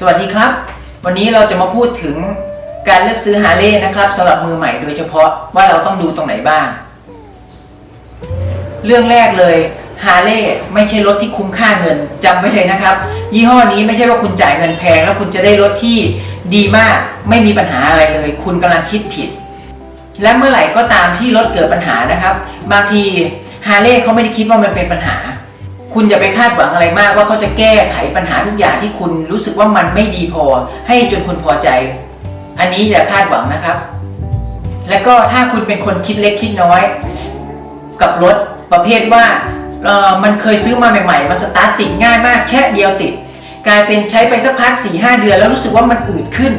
สวัสดีครับ วันนี้เราจะมาพูดถึงการเลือกซื้อฮาร์เลย์นะครับสำหรับมือใหม่โดยเฉพาะว่าเราต้องดูตรงไหนบ้าง เรื่องแรกเลยฮาร์เลย์ไม่ใช่รถที่คุ้มค่าเงินจำไว้เลยนะครับ ยี่ห้อนี้ไม่ใช่ว่าคุณจ่ายเงินแพง แล้วคุณจะได้รถที่ดีมาก ไม่มีปัญหาอะไรเลย คุณกำลังคิดผิด และเมื่อไหร่ก็ตามที่รถเกิดปัญหานะครับ บางทีฮาร์เลย์เขาไม่ได้คิดว่ามันเป็นปัญหา คุณอย่าไปคาดหวังอะไรมากว่าเขาจะแก้ไขปัญหาทุกอย่างที่คุณรู้สึกว่ามันไม่ดีพอ ให้จนคุณพอใจ อันนี้อย่าคาดหวังนะครับ และก็ถ้าคุณเป็นคนคิดเล็กคิดน้อย กับรถประเภทว่าเออมันเคยซื้อมาใหม่ๆ มันสตาร์ทติดง่ายมากแช่เดียวติด กลายเป็นใช้ไปสักพัก4ีหเดือน แล้วรู้สึกว่ามันอืดขึ้น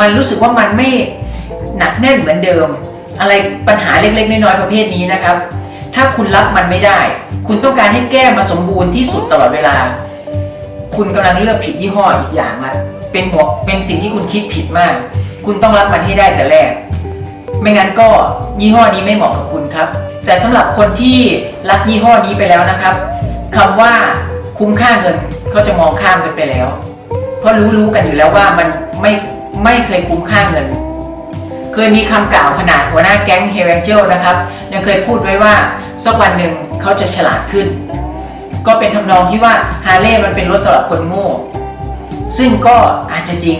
มันรู้สึกว่ามันไม่หนักแน่นเหมือนเดิม อะไรปัญหาเล็กๆ น้อยๆประเภทนี้นะครับ ถ้าคุณรับมันไม่ได้ คุณต้องการให้แก้มาสมบูรณ์ที่สุดตลอดเวลา คุณกำลังเลือกผิดยี่ห้ออีกอย่างละเป็นหัวเป็นสิ่งที่คุณคิดผิดมาก คุณต้องรับมันให้ได้แต่แรก ไม่งั้นก็ยี่ห้อนี้ไม่เหมาะกับคุณครับ แต่สำหรับคนที่รักยี่ห้อนี้ไปแล้วนะครับคำว่าคุ้มค่าเงินเขาจะมองข้ามกันไปแล้ว เพราะรู้รู้กันอยู่แล้วว่ามันไม่ไม่เคยคุ้มค่าเงิน เคยมีคำกล่าวขนาดหัวหน้าแก๊งเฮลเวนเจลนะครับยังเคยพูดไว้ว่าสักวันหนึ่งเขาจะฉลาดขึ้น ก็เป็นทำนองที่ว่าฮาร์เลย์มันเป็นรถสำหรับคนโง่ ซึ่งก็อาจจะจริง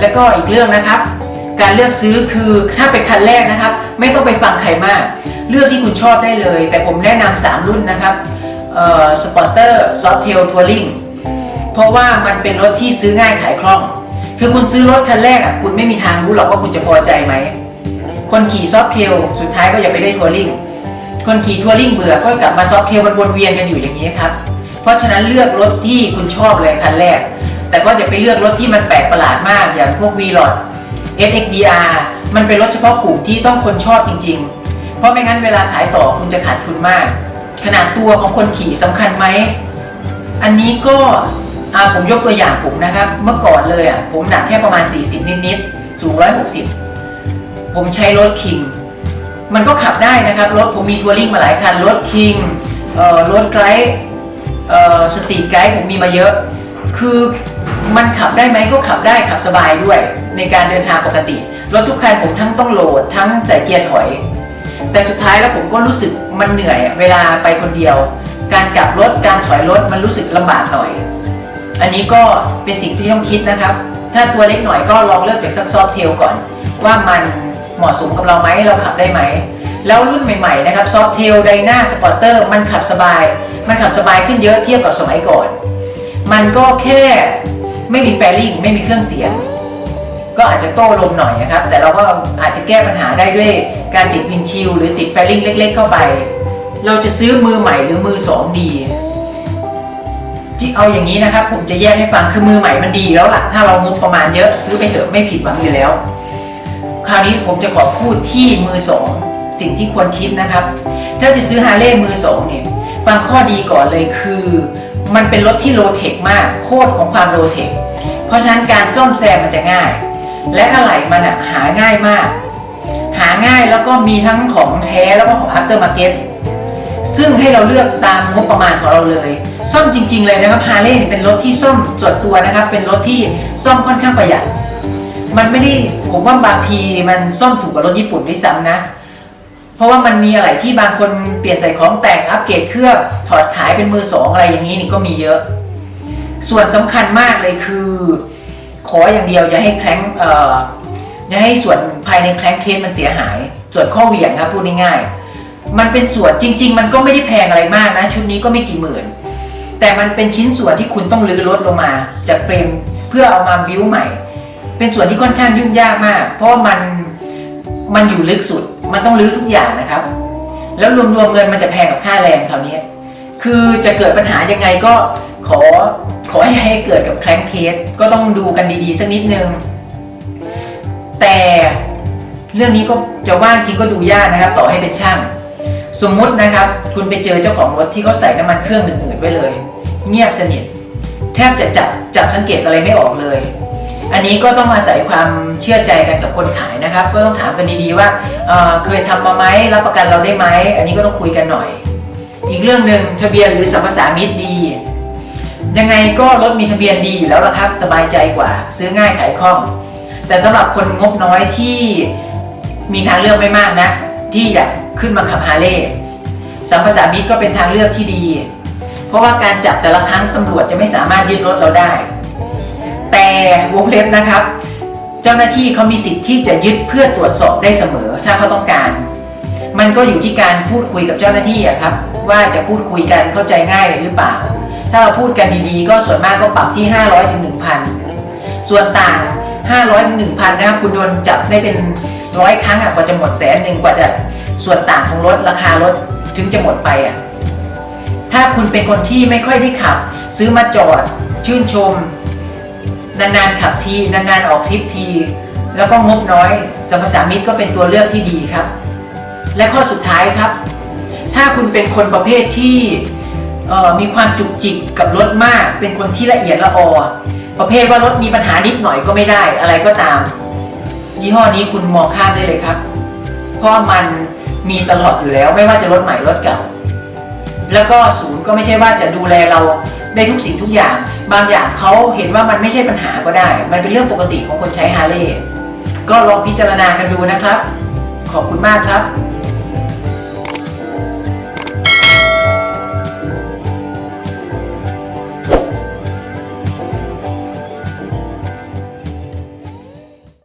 แล้วก็อีกเรื่องนะครับ การเลือกซื้อคือถ้าเป็นคันแรกนะครับ ไม่ต้องไปฟังใครมาก เลือกที่คุณชอบได้เลย แต่ผมแนะนำ3รุ่นนะครับสปอร์เตอร์ซอฟเทลทัวริงเพราะว่ามันเป็นรถที่ซื้อง่ายขายคล่อง คือคุณซื้อรถคันแรกอะคุณไม่มีทางรู้หรอกว่าคุณจะพอใจไหม คนขี่ซอฟเทลสุดท้ายก็อย่าไปได้ทัวริงคนขี่ทัวริงเบื่อก็กลับมาซอฟเทลมันวนเวียนกันอยู่อย่างนี้ครับ เพราะฉะนั้นเลือกรถที่คุณชอบเลยคันแรก แต่ก็อย่าไปเลือกรถที่มันแปลกประหลาดมากอย่างพวก v l o d SXDR มันเป็นรถเฉพาะกลุ่มที่ต้องคนชอบจริง ๆ เพราะไม่งั้นเวลาขายต่อคุณจะขาดทุนมาก ขนาดตัวของคนขี่สำคัญไหม อันนี้ก็ อ่าผมยกตัวอย่างผมนะครับ เมื่อก่อนเลยอะผมหนักแค่ประมาณ 40 นิดๆสูง 160 ผมใช้รถคิง มันก็ขับได้นะครับ รถผมมีทัวริงมาหลายคัน รถคิงรถไกด์สตรีทไกด์ผมมีมาเยอะ คือมันขับได้ไหมก็ขับได้ขับสบายด้วย ในการเดินทางปกติ รถทุกคันผมทั้งต้องโหลด ทั้งใส่เกียร์ถอย แต่สุดท้ายแล้วผมก็รู้สึกมันเหนื่อยเวลาไปคนเดียว การกลับรถการถอยรถมันรู้สึกลำบากหน่อย อันนี้ก็เป็นสิ่งที่ต้องคิดนะครับ ถ้าตัวเล็กหน่อยก็ลองเลือกจากซักซอฟเทลก่อน ว่ามันเหมาะสมกับเราไหมเราขับได้ไหม แล้วรุ่นใหม่ๆนะครับซอฟเทลไดนาสปอร์เตอร์มันขับสบาย มันขับสบายขึ้นเยอะเทียบกับสมัยก่อน มันก็แค่ไม่มีแปรลิงไม่มีเครื่องเสียง ก็อาจจะโต้ลมหน่อยนะครับ แต่เราก็อาจจะแก้ปัญหาได้ด้วยการติดพินชิลหรือติดแปรลิงเล็ก ๆ เข้าไป เราจะซื้อมือใหม่หรือมือสองดี ที่เอาอย่างนี้นะครับ ผมจะแยกให้ฟังคือมือใหม่มันดีแล้วล่ะ ถ้าเรางบประมาณเยอะซื้อไปเถอะไม่ผิดหวังอยู่แล้ว คราวนี้ผมจะขอพูดที่มือสองสิ่งที่ควรคิดนะครับ ถ้าจะซื้อฮาร์เลย์มือสองเนี่ยฟังข้อดีก่อนเลยคือ มันเป็นรถที่โลเทคมากโคตรของความโลเทคเพราะฉะนั้นการซ่อมแซมมันจะง่าย และอะไหล่มันอะหาง่ายมาก หาง่ายแล้วก็มีทั้งของแท้แล้วก็ของ after market ซึ่งให้เราเลือกตามงบประมาณของเราเลย ซ่อมจริง ๆ เลยนะครับฮาร์เลย์เป็นรถที่ซ่อมส่วนตัวนะครับ เป็นรถที่ซ่อมค่อนข้างประหยัด มันไม่ได้ผมว่าบางทีมันซ่อมถูกกว่ารถญี่ปุ่นด้วยซ้ำนะเพราะว่ามันมีอะไรที่บางคนเปลี่ยนใส่ของแต่งอัปเกรดเครื่องถอดขายเป็นมือสองอะไรอย่างนี้นี่ก็มีเยอะ ส่วนสำคัญมากเลยคือ ขออย่างเดียวอย่าให้แคลงเอ่ออย่าให้ส่วนภายในแคลงเคสมันเสียหาย ส่วนข้อเหวี่ยงครับพูดง่ายๆ มันเป็นส่วนจริง ๆ มันก็ไม่ได้แพงอะไรมากนะ ชุดนี้ก็ไม่กี่หมื่น แต่มันเป็นชิ้นส่วนที่คุณต้องรื้อรถลงมา จากเฟรมเพื่อเอามาบิ้วใหม่ เป็นส่วนที่ค่อนข้างยุ่งยากมาก เพราะามันมันอยู่ลึกสุด มันต้องรื้อทุกอย่างนะครับ แล้วรวมๆเงินมันจะแพงกับค่าแรงคราวนี้ คือจะเกิดปัญหายังไงก็ขอขอให้ให้เกิดกับแคลงเคสก็ต้องดูกันดีๆสักนิดนึง แต่เรื่องนี้ก็จะว่าจริงก็ดูยากนะครับ ต่อให้เป็นช่าง สมมุตินะครับ คุณไปเจอเจ้าของรถที่เขาใส่น้ำมันเครื่องหนึ่งๆไว้เลย เงียบสนิท แทบจะจับจับสังเกตอะไรไม่ออกเลย อันนี้ก็ต้องอาศัยความเชื่อใจกันกับคนขายนะครับ ก็ต้องถามกันดีๆว่าเเคยทำมาไหมรับประกันเราได้ไหมอันนี้ก็ต้องคุยกันหน่อย อีกเรื่องหนึ่งทะเบียนหรือสัมปสามิตดี ยังไงก็รถมีทะเบียนดีอยู่แล้วละครับสบายใจกว่า ซื้อง่ายขายคล่อง แต่สำหรับคนงบน้อยที่มีทางเลือกไม่มากนะ ที่อยากขึ้นมาขับฮาร์เลย์สัมภาษามิตรก็เป็นทางเลือกที่ดี เพราะว่าการจับแต่ละครั้งตำรวจจะไม่สามารถยึดรถเราได้ แต่วงเล็บนะครับ เจ้าหน้าที่เขามีสิทธิ์ที่จะยึดเพื่อตรวจสอบได้เสมอถ้าเขาต้องการ มันก็อยู่ที่การพูดคุยกับเจ้าหน้าที่ครับ ว่าจะพูดคุยกันเข้าใจง่ายหรือเปล่า ถ้าเราพูดกันดีๆ ก็ส่วนมากก็ปรับที่ 500ถึง1,000 ส่วนต่าง 500ถึง1,000 นะครับ คุณโดนจับได้เป็น ร้อยครั้งอะกว่าจะหมดแสนหนึ่งกว่าจะส่วนต่างของรถราคารถถึงจะหมดไปอะถ้าคุณเป็นคนที่ไม่ค่อยได้ขับ ซื้อมาจอดชื่นชม นานๆขับทีนานๆออกทริปที แล้วก็งบน้อยสัมภาษามิตรก็เป็นตัวเลือกที่ดีครับ และข้อสุดท้ายครับ ถ้าคุณเป็นคนประเภทที่มีความจุกจิกกับรถมาก เป็นคนที่ละเอียดละออประเภทว่ารถมีปัญหานิดหน่อยก็ไม่ได้อะไรก็ตาม ยี่ห้อนี้คุณมองข้ามได้เลยครับ เพราะมันมีตลอดอยู่แล้วไม่ว่าจะรถใหม่รถเก่า แล้วก็ศูนย์ก็ไม่ใช่ว่าจะดูแลเราได้ทุกสิ่งทุกอย่าง บางอย่างเขาเห็นว่ามันไม่ใช่ปัญหาก็ได้ มันเป็นเรื่องปกติของคนใช้ฮาร์เลย์ก็ลองพิจารณากันดูนะครับ ขอบคุณมากครับ